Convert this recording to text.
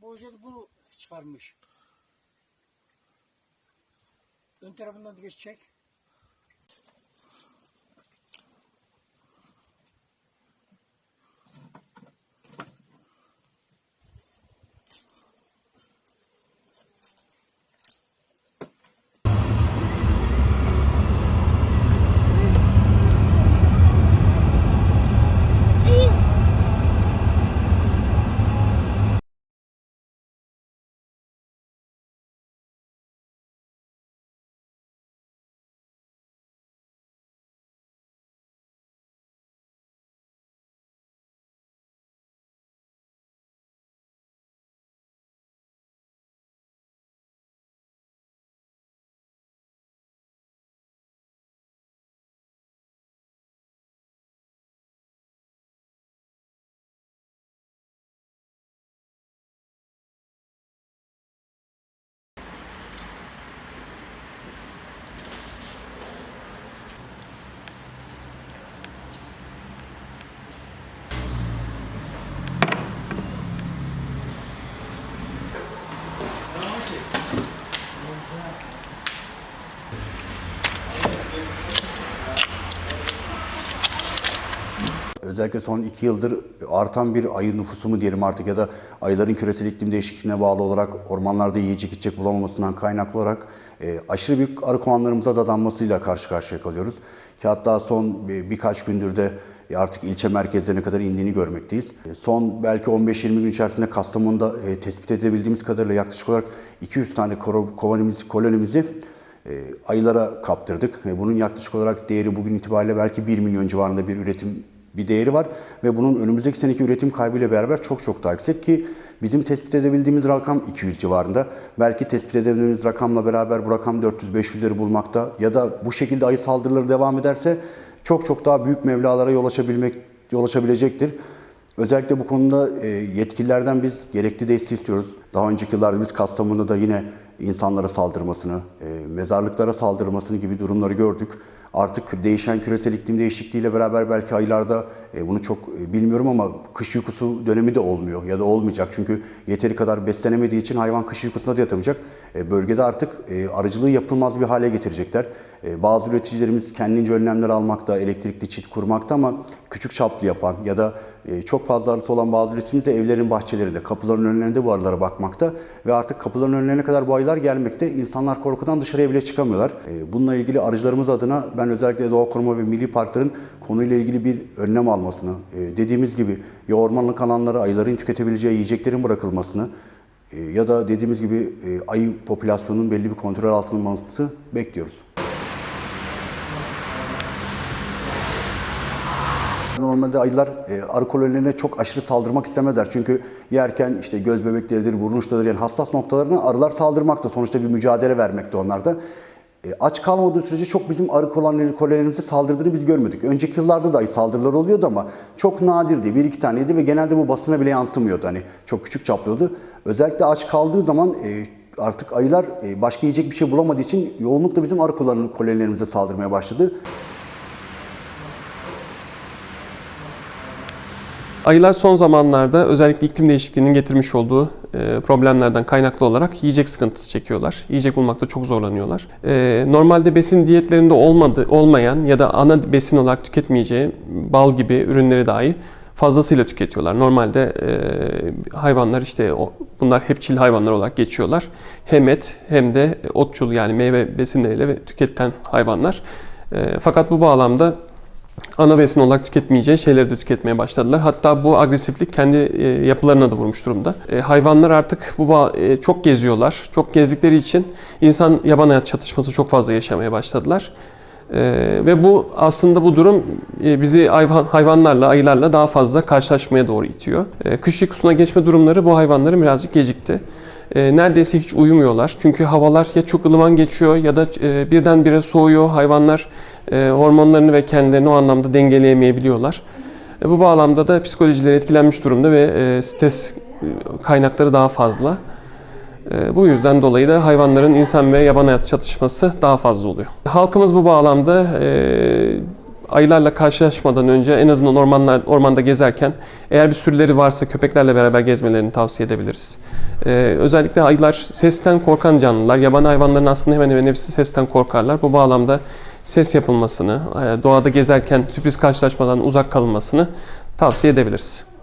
Projede bu çıkarmış. Ön tarafından da geçecek. Özellikle son iki yıldır artan bir ayı nüfusu mu diyelim artık ya da ayıların küresel iklim değişikliğine bağlı olarak ormanlarda yiyecek içecek bulamamasından kaynaklı olarak e, aşırı büyük arı kovanlarımıza dadanmasıyla karşı karşıya kalıyoruz. Ki hatta son bir- birkaç gündür de e, artık ilçe merkezlerine kadar indiğini görmekteyiz. E, Son belki 15-20 gün içerisinde Kastamonu'da e, tespit edebildiğimiz kadarıyla yaklaşık olarak 200 tane kovanimiz, kolonimizi e, ayılara kaptırdık. Ve bunun yaklaşık olarak değeri bugün itibariyle belki 1 milyon civarında bir üretim bir değeri var ve bunun önümüzdeki seneki üretim kaybıyla beraber çok çok daha yüksek ki bizim tespit edebildiğimiz rakam 200 civarında. Belki tespit edebildiğimiz rakamla beraber bu rakam 400-500'leri bulmakta ya da bu şekilde ayı saldırıları devam ederse çok çok daha büyük mevlalara yol açabilmek yol açabilecektir. Özellikle bu konuda e, yetkililerden biz gerekli desteği istiyoruz. Daha önceki yıllarda biz Kastamonu'da da yine insanlara saldırmasını, e, mezarlıklara saldırmasını gibi durumları gördük. Artık değişen küresel iklim değişikliğiyle beraber belki aylarda e, bunu çok e, bilmiyorum ama kış uykusu dönemi de olmuyor ya da olmayacak. Çünkü yeteri kadar beslenemediği için hayvan kış uykusuna da yatamayacak. E, bölgede artık e, arıcılığı yapılmaz bir hale getirecekler. E, bazı üreticilerimiz kendince önlemler almakta, elektrikli çit kurmakta ama küçük çaplı yapan ya da e, çok fazla arısı olan bazı üreticimiz de evlerin bahçelerinde, kapıların önlerinde bu arılara bakmakta ve artık kapıların önlerine kadar bu ayılar gelmekte. İnsanlar korkudan dışarıya bile çıkamıyorlar. E, bununla ilgili arıcılarımız adına ben özellikle Doğa Koruma ve Milli Parkların konuyla ilgili bir önlem almasını, e, dediğimiz gibi ya ormanlık alanlara ayıların tüketebileceği yiyeceklerin bırakılmasını e, ya da dediğimiz gibi e, ayı popülasyonunun belli bir kontrol altına alınması bekliyoruz. Normalde ayılar e, arı kolonilerine çok aşırı saldırmak istemezler. Çünkü yerken işte göz bebekleridir, burun uçlarıdır yani hassas noktalarına arılar saldırmakta. Sonuçta bir mücadele vermekte onlarda. E, aç kalmadığı sürece çok bizim arı koloni- kolonilerimize saldırdığını biz görmedik. Önceki yıllarda da ayı saldırıları oluyordu ama çok nadirdi. Bir iki taneydi ve genelde bu basına bile yansımıyordu. Hani çok küçük çaplıyordu. Özellikle aç kaldığı zaman e, artık ayılar e, başka yiyecek bir şey bulamadığı için yoğunlukla bizim arı koloni- kolonilerimize saldırmaya başladı. Ayılar son zamanlarda özellikle iklim değişikliğinin getirmiş olduğu e, problemlerden kaynaklı olarak yiyecek sıkıntısı çekiyorlar. Yiyecek bulmakta çok zorlanıyorlar. E, Normalde besin diyetlerinde olmadı, olmayan ya da ana besin olarak tüketmeyeceği bal gibi ürünleri dahi fazlasıyla tüketiyorlar. Normalde e, hayvanlar işte o- bunlar hepçil hayvanlar olarak geçiyorlar. Hem et hem de otçul yani meyve besinleriyle ve tüketen hayvanlar. Fakat bu bağlamda ana besin olarak tüketmeyeceği şeyleri de tüketmeye başladılar. Hatta bu agresiflik kendi e, yapılarına da vurmuş durumda. E, hayvanlar artık bu e, çok geziyorlar. Çok gezdikleri için insan yaban hayat çatışması çok fazla yaşamaya başladılar. Ve bu aslında bu durum bizi hayvan, hayvanlarla, ayılarla daha fazla karşılaşmaya doğru itiyor. Kış uykusuna geçme durumları bu hayvanların birazcık gecikti. E, neredeyse hiç uyumuyorlar. Çünkü havalar ya çok ılıman geçiyor ya da e, birdenbire soğuyor. Hayvanlar e, hormonlarını ve kendilerini o anlamda dengeleyemeyebiliyorlar. E, bu bağlamda da psikolojileri etkilenmiş durumda ve e, stres e, kaynakları daha fazla. E, Bu yüzden dolayı da hayvanların insan ve yaban hayatı çatışması daha fazla oluyor. Halkımız bu bağlamda e, ayılarla karşılaşmadan önce en azından ormanlar ormanda gezerken eğer bir sürüleri varsa köpeklerle beraber gezmelerini tavsiye edebiliriz. Ee, özellikle ayılar sesten korkan canlılar. Yabani hayvanların aslında hemen hemen hepsi sesten korkarlar. Bu bağlamda ses yapılmasını, e, doğada gezerken sürpriz karşılaşmadan uzak kalınmasını tavsiye edebiliriz.